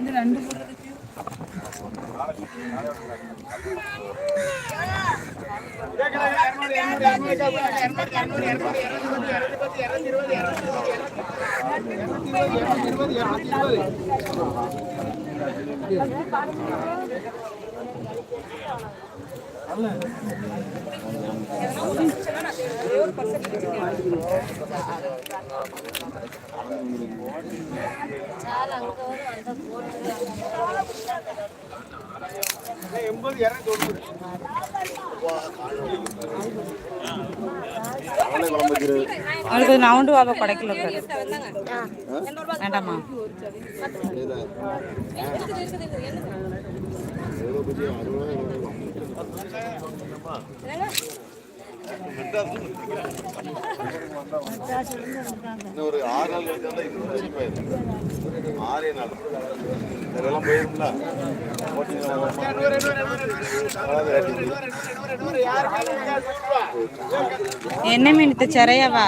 ഇത് രണ്ട് അല്ല இந்த ரெண்டு போடுறதுக்கு அவளுக்கு நவுண்டு வாபா கொடைக்கல வேண்டாமா? இன்னும் ஒரு ஆறு நாள் கழிச்சு இன்னும். ஆறே நாள். இதெல்லாம் என்ன மீன் இது சிறையாவா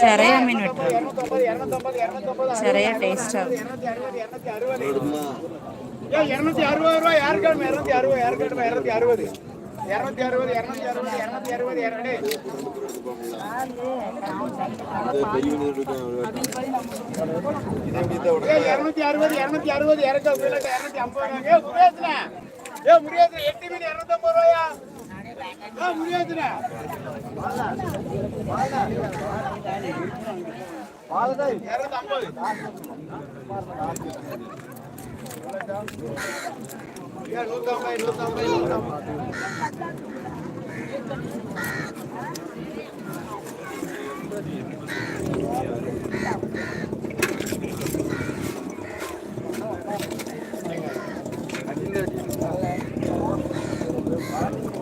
சிறையா மீன் வெட்டுறது சிறையா டேஸ்டா இருநூத்தி அறுபது ரூபாய் யாருக்கு இருநூத்தி அறுபது யாருக்கு இருநூத்தி அறுபது இருநூத்தி அறுபது இருநூத்தி அறுபது இருநூத்தி அறுபது இரண்டு இருநூத்தி அறுபது இருநூத்தி அறுபது இறக்க இருநூத்தி ஐம்பது ரூபாய் முடியாதுல ஏ முடியாது எட்டு மீன் இருநூத்தி ஐம்பது ரூபாயா ஏ முடியாதுல இருநூத்தி ஐம்பது ஏ நூத்தம்பது நூத்தம்பது நூத்தம்பது முட்டை முட்டை முட்டை பண்ணி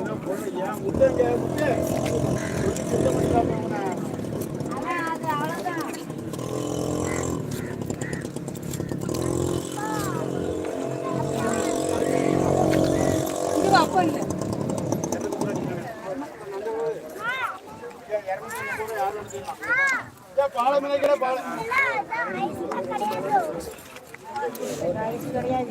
பாலம் நினைக்கிற பாலம் கத்திரிக்காய்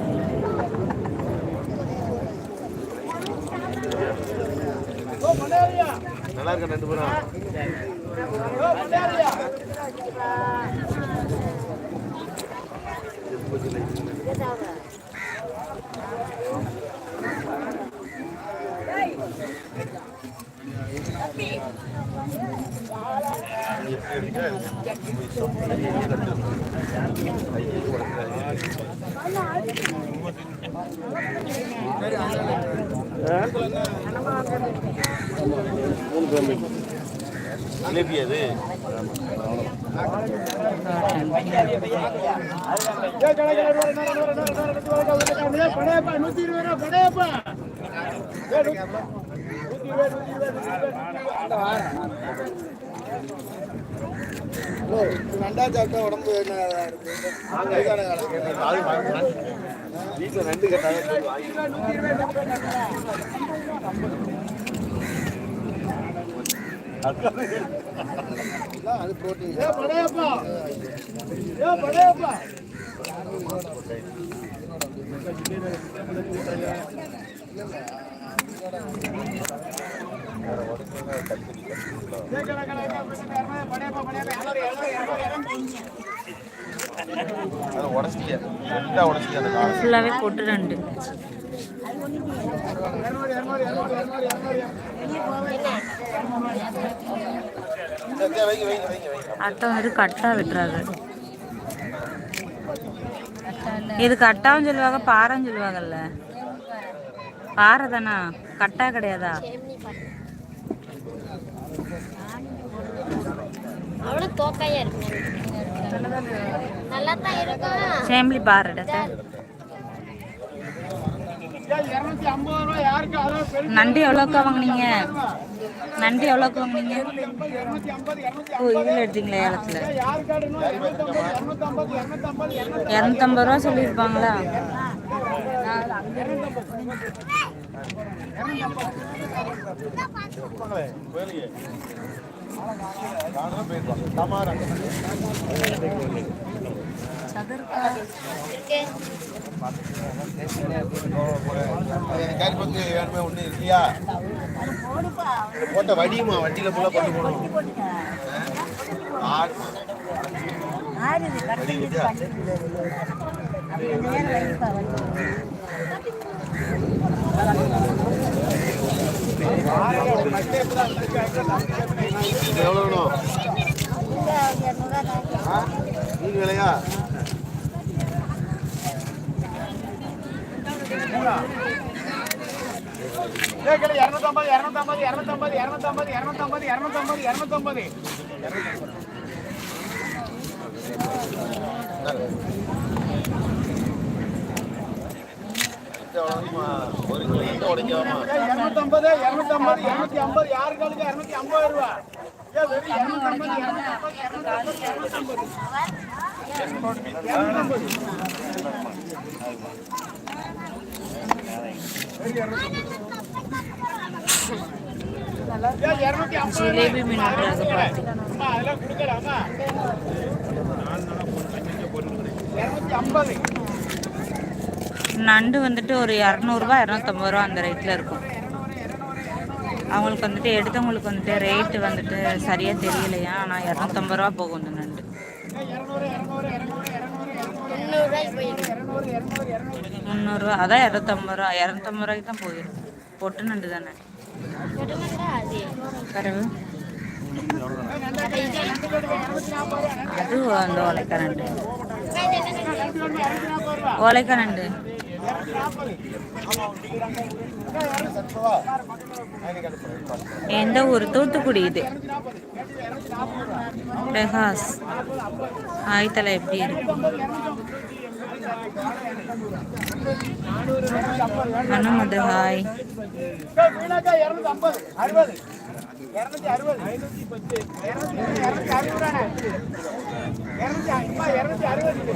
நல்லா இருக்க ரெண்டு பேரும். ஜிலேபி அது நூத்தி இருபது ரூபா படையப்பா நூத்தி இருபது நூத்தி இருபது நண்டா சாப்பிட்டா உடம்பு வீட்டில் ரெண்டு கட்டாங்க அது புரோட்டீன் படையப்பா ஃபுல்லாகவே போட்டு ரெண்டு. அட்டை வந்து கட்டா விட்டுறாரு இது கட்டாவும் சொல்லுவாங்க பாறைன்னு சொல்லுவாங்கல்ல. பாறை தானா? கட்டா கிடையாதா? அவ்வளோ தோக்கையா ஃபேமிலி பார் நண்டு எவ்வளோக்கா வாங்கினீங்க? நண்டி எவ்வளோக்கா வாங்கினீங்க? ஓ இதில் எடுத்தீங்களா ஏலத்தில். இரநூத்தம்பது ரூபா சொல்லியிருப்பாங்களா? வேணுமே ஒண்ணு இல்லையா போட்ட வடியுமா வண்டியில போல கொண்டு போகணும் ஆடுமா வடி இல்லையா? இது எவ்வளவு வேணும்? மீன் விலையா? கேட்கல இருநூத்தம்பது இருநூத்தம்பது இருநூத்தம்பது இருநூத்தம்பது இருநூத்தம்பது இருநூத்தம்பது இருநூத்தம்பது. இரநூத்தம்பது இரநூத்தம்பது இரநூத்தி ஐம்பது யாரு காலுக்கு இரநூத்தி ஐம்பது ரூபா ஜிலேபி அதெல்லாம் கொடுக்கலாமா இரநூத்தி ஐம்பது நண்டு வந்துட்டு ஒரு இரநூறுபா இரநூத்தம்பது ரூபா அந்த ரேட்டில் இருக்கும். அவங்களுக்கு வந்துட்டு எடுத்தவங்களுக்கு வந்துட்டு ரேட்டு வந்துட்டு சரியாக தெரியலையா? ஆனால் இரநூத்தம்பது ரூபா போகும் இந்த நண்டு. முந்நூறுரூவா அதான் இரநூத்தம்பது ரூபா. இரநூத்தம்பது ரூபாய்க்கு தான் போயிடும். பொட்டு நண்டு தானே. அது கரவு அது அந்த ஓலைக்கா நண்டு. ஓலைக்கா நண்டு. எந்த ஊர்? தூத்துக்குடி இது. பிரகாஷ். ஹாய் எப்படி இருக்கு? அனுமது ஹாய். வீணாக்கா இருநூத்தி அறுபது இருநூத்தி அறுபது ஐநூத்தி பத்து இருநூத்தி அறுபது இருநூத்தி இருநூத்தி அறுபது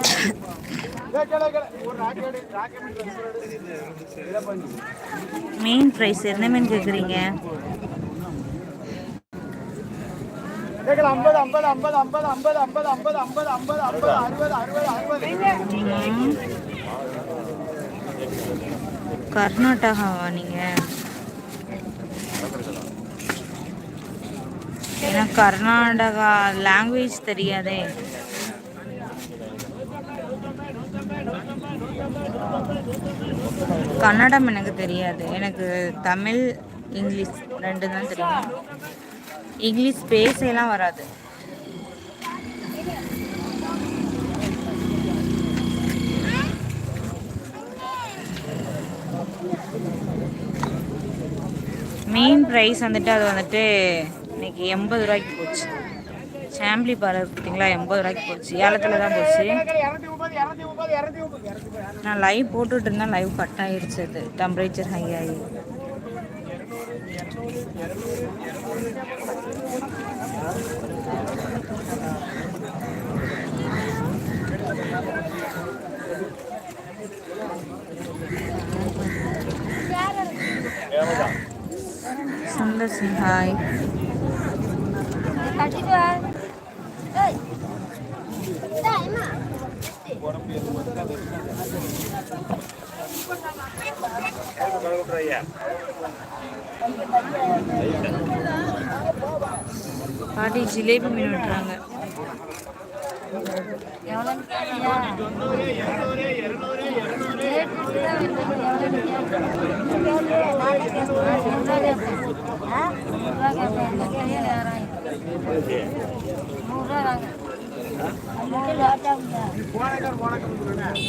மீன் ப்ரைஸ் என்ன மீன் கேட்குறீங்க ஐம்பது ஐம்பது ஐம்பது ஐம்பது ஐம்பது ஐம்பது ஐம்பது ஐம்பது ஐம்பது ஐம்பது அறுபது அறுபது அறுபது கர்நாடகாவா நீங்க எனக்கு கர்நாடகா லாங்குவேஜ் தெரியாதே கன்னடம் எனக்கு தெரியாது. எனக்கு தமிழ் இங்கிலீஷ் ரெண்டு தான் தெரியும். இங்கிலீஷ் பேசலாம் வராது. மெயின் ப்ரைஸ் வந்துட்டு அது வந்துட்டு இன்னைக்கு எண்பது ரூபாய்க்கு போச்சு. சாம்பிளி பாலர் பார்த்தீங்களா? எண்பது ரூபாய்க்கு போச்சு. ஏலத்தில் தான் போச்சு. நான் லைவ் போட்டுட்டு இருந்தேன். லைவ் கட் ஆயிடுச்சு அது. டெம்பரேச்சர் ஹை ஆகி சுந்தர் சிங் ஹாய் பாட்டி ஜிலேபி மீன் விட்டுறாங்க.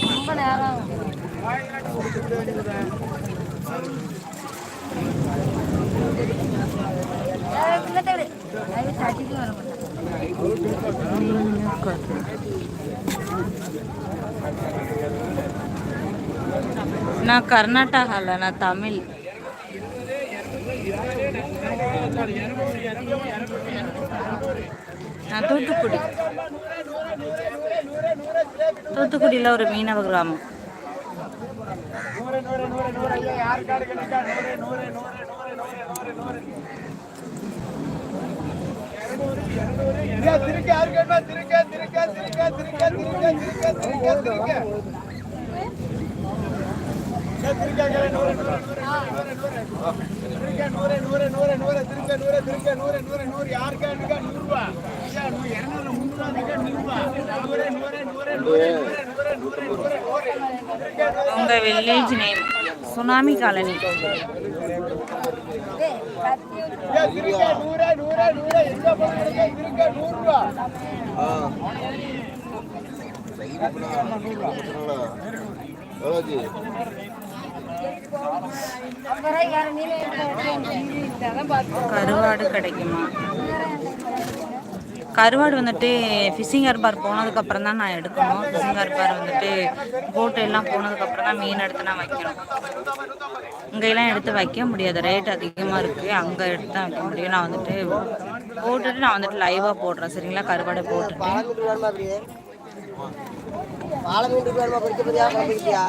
ரொம்ப நேரம் ஆகும் நான் கர்நாடகாவில் நான் தமிழ். நான் தூத்துக்குடி. தூத்துக்குடியில் ஒரு மீனவ கிராமம். நூறு நூறு நூறு நூறு ஐயா யார் கார்டு கிடைக்கா நூறு நூறு நூறு நூறு நூறு நூறு திருக்க யாரு கேட்டா திருக்க திருக்க திருக்க திருக்க திருக்க திருக்க திருக்க திருக்க ஐயா, வில்லேஜ் நேம் சுனாமி காலனி கருவாடு கிடைக்குமா? கருவாடு வந்துட்டு ஃபிஷிங் ஹார்பர் போனதுக்கப்புறம் தான் நான் எடுக்கணும். ஃபிஷிங் ஹார்பர் வந்துட்டு போட்டு எல்லாம் போனதுக்கப்புறம் தான் மீன் எடுத்து நான் வைக்கணும். இங்கெல்லாம் எடுத்து வைக்க முடியாது. ரேட் அதிகமாக இருக்குது அங்கே எடுத்து தான் வைக்க முடியும். நான் வந்துட்டு போட்டுட்டு நான் வந்துட்டு லைவாக போடுறேன். சரிங்களா? கருவாடை போட்டுட்டு வாழை மீன் போதியா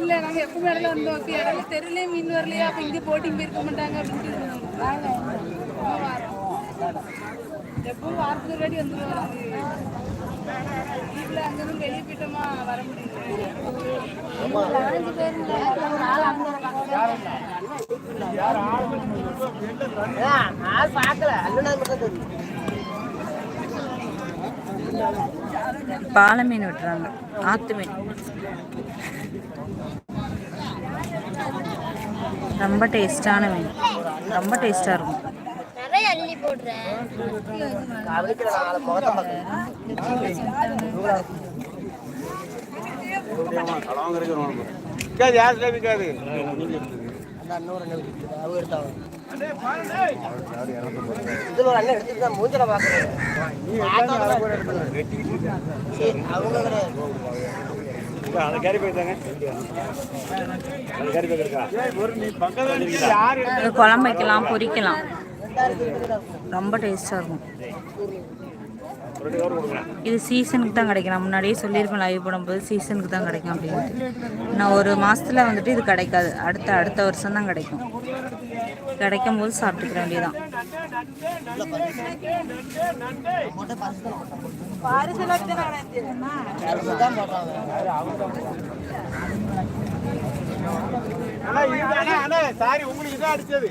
இல்ல நாங்க எப்பவுமே இடையில வந்தோம் இப்ப இடையில மீன் வரலையா? அப்ப இங்க போட்டிங் போயிருக்க மாட்டாங்க அப்படின்ட்டு. எப்பவும் வாரத்துக்கு ஒரு வாட்டி வந்துருவோம் வீட்டுல அங்கிருந்து வெளியே போயிட்டோமா வர முடியல. பதினஞ்சு பேர் பார்க்கல. அண்ணனா மட்டும் தெரியும். பாலை மீன் விட்டுறாங்க. ஆத்து மீன். ரொம்ப டேஸ்டான மீன். ரொம்ப டேஸ்டாக இருக்கும். போய் குழம்பு வைக்கலாம் பொரிக்கலாம். ரொம்ப டேஸ்டாக இருக்கும். இது சீசனுக்கு தான் கிடைக்கும். நான் முன்னாடியே சொல்லியிருப்பேன் லைவ் போடும்போது சீசனுக்கு தான் கிடைக்கும் அப்படின்ட்டு. நான் ஒரு மாதத்தில் வந்துட்டு இது கிடைக்காது. அடுத்த அடுத்த வருஷம் தான் கிடைக்கும். கிடைக்கும் போது சாப்பிட்டுக்கிற வேண்டியதான் தான் சாரி உங்களுக்கு இதான் அடிச்சது.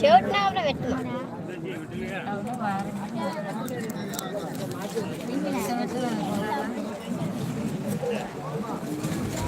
ഷർട്ടിനാവിടെ വെട്ടണം ഷർട്ടിലാണ്